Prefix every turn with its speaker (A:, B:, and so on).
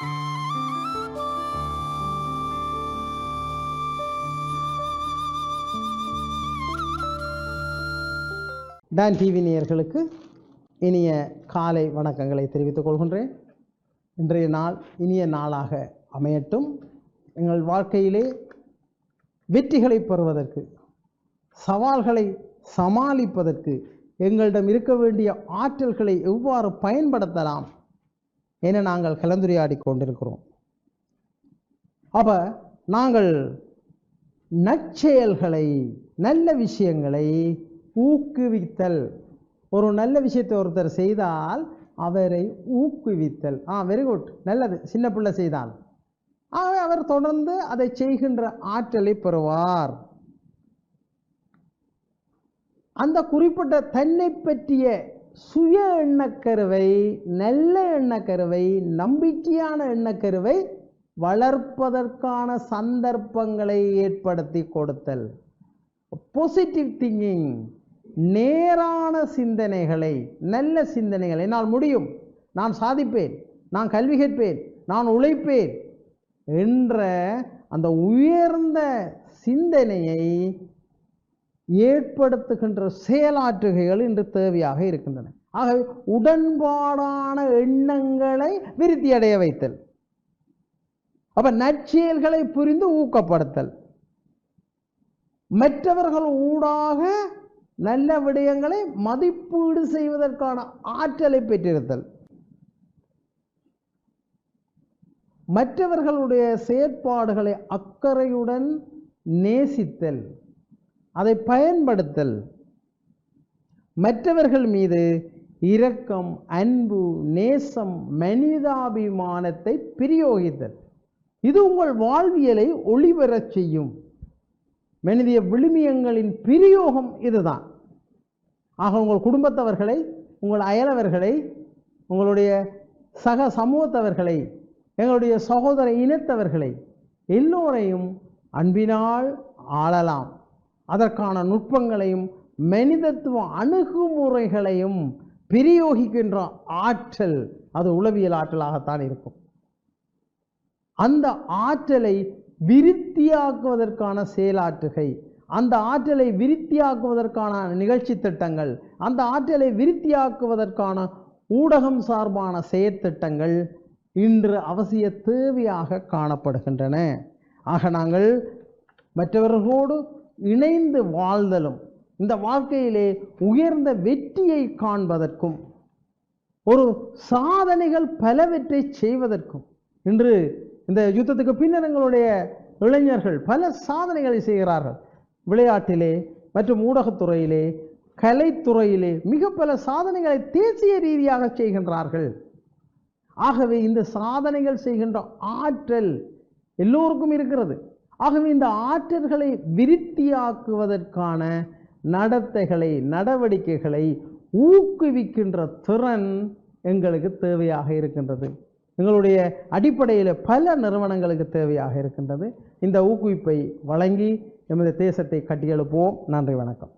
A: Don TV நேயர்களுக்கு இனிய காலை வணக்கங்களை தெரிவித்துக் கொள்கின்றேன். இன்றைய நாள் இனிய நாளாக அமையட்டும். எங்கள் வாழ்க்கையிலே வெற்றிகளை பெறுவதற்கு சவால்களை சமாளிப்பதற்கு எங்களிடம் இருக்க வேண்டிய ஆற்றல்களை எவ்வாறு பயன்படுத்தலாம் என நாங்கள் கலந்துரையாடி கொண்டிருக்கிறோம். அப்ப நாங்கள் நற்செயல்களை நல்ல விஷயங்களை ஊக்குவித்தல். ஒரு நல்ல விஷயத்தை ஒருத்தர் செய்தால் அவரை ஊக்குவித்தல். ஆ வெரி குட் நல்லது. சின்ன பிள்ளை செய்தால். ஆகவே அவர் தொடர்ந்து அதை செய்கின்ற ஆற்றலை பெறுவார். அந்த குறிப்பிட்ட தன்னை பற்றிய சுய எண்ணக்கருவை நல்ல எண்ணக்கருவை நம்பிக்கையான எண்ணக்கருவை வளர்ப்பதற்கான சந்தர்ப்பங்களை ஏற்படுத்தி கொடுத்தல். பாசிட்டிவ் திங்கிங் நேரான சிந்தனைகளை நல்ல சிந்தனைகளை. நான் முடியும். நான் சாதிப்பேன். நான் கல்வி கேட்பேன் நான் உழைப்பேன். என்ற அந்த உயர்ந்த சிந்தனையை ஏற்படுத்துகின்ற செயலாற்றுகைகள் இன்று தேவையாக இருக்கின்றன. ஆகவே உடன்பாடான எண்ணங்களை விருத்தியடைய வைத்தல். அப்ப நற்செயல்களை புரிந்து ஊக்கப்படுத்தல். மற்றவர்கள் ஊடாக நல்ல விடயங்களை மதிப்பீடு செய்வதற்கான ஆற்றலை பெற்றிருத்தல். மற்றவர்களுடைய செயற்பாடுகளை அக்கறையுடன் நேசித்தல். அதை பயன்படுத்தல். மற்றவர்கள் மீது இரக்கம் அன்பு நேசம் மனிதாபிமானத்தை பிரயோகித்தல். இது உங்கள் வாழ்வியலை ஒளிபெறச் செய்யும். மனித விழுமியங்களின் பிரயோகம் இதுதான். ஆக உங்கள் குடும்பத்தவர்களை உங்கள் அயலவர்களை உங்களுடைய சக சமூகத்தவர்களை எங்களுடைய சகோதர இனத்தவர்களை எல்லோரையும் அன்பினால் ஆளலாம். அதற்கான நுட்பங்களையும் மனிதத்துவ அணுகுமுறைகளையும் பிரயோகிக்கின்ற ஆற்றல் அது உளவியல் ஆற்றலாகத்தான் இருக்கும். அந்த ஆற்றலை விருத்தியாக்குவதற்கான செயலாற்றுகை அந்த ஆற்றலை விருத்தியாக்குவதற்கான நிகழ்ச்சி திட்டங்கள் அந்த ஆற்றலை விருத்தியாக்குவதற்கான ஊடகம் சார்பான செயற்திட்டங்கள் இன்று அவசிய தேவையாக காணப்படுகின்றன. ஆக நாங்கள் மற்றவர்களோடு இணைந்து வாழ்தலும் இந்த வாழ்க்கையிலே உயர்ந்த வெற்றியை காண்பதற்கும் ஒரு சாதனைகள் பலவற்றை செய்வதற்கும் இன்று இந்த யுத்தத்துக்கு பின்னர் எங்களுடைய இளைஞர்கள் பல சாதனைகளை செய்கிறார்கள். விளையாட்டிலே மற்றும் ஊடகத்துறையிலே கலைத்துறையிலே மிக பல சாதனைகளை தேசிய ரீதியாக செய்கின்றார்கள். ஆகவே இந்த சாதனைகள் செய்கின்ற ஆற்றல் எல்லோருக்கும் இருக்கிறது. ஆகவே இந்த ஆற்றல்களை விருத்தியாக்குவதற்கான நடத்தைகளை நடவடிக்கைகளை ஊக்குவிக்கின்ற திறன் எங்களுக்கு தேவையாக இருக்கின்றது. எங்களுடைய அடிப்படையில் பல நிறுவனங்களுக்கு தேவையாக இருக்கின்றது. இந்த ஊக்குவிப்பை வழங்கி எமது தேசத்தை கட்டியெழுப்போம் நன்றி வணக்கம்.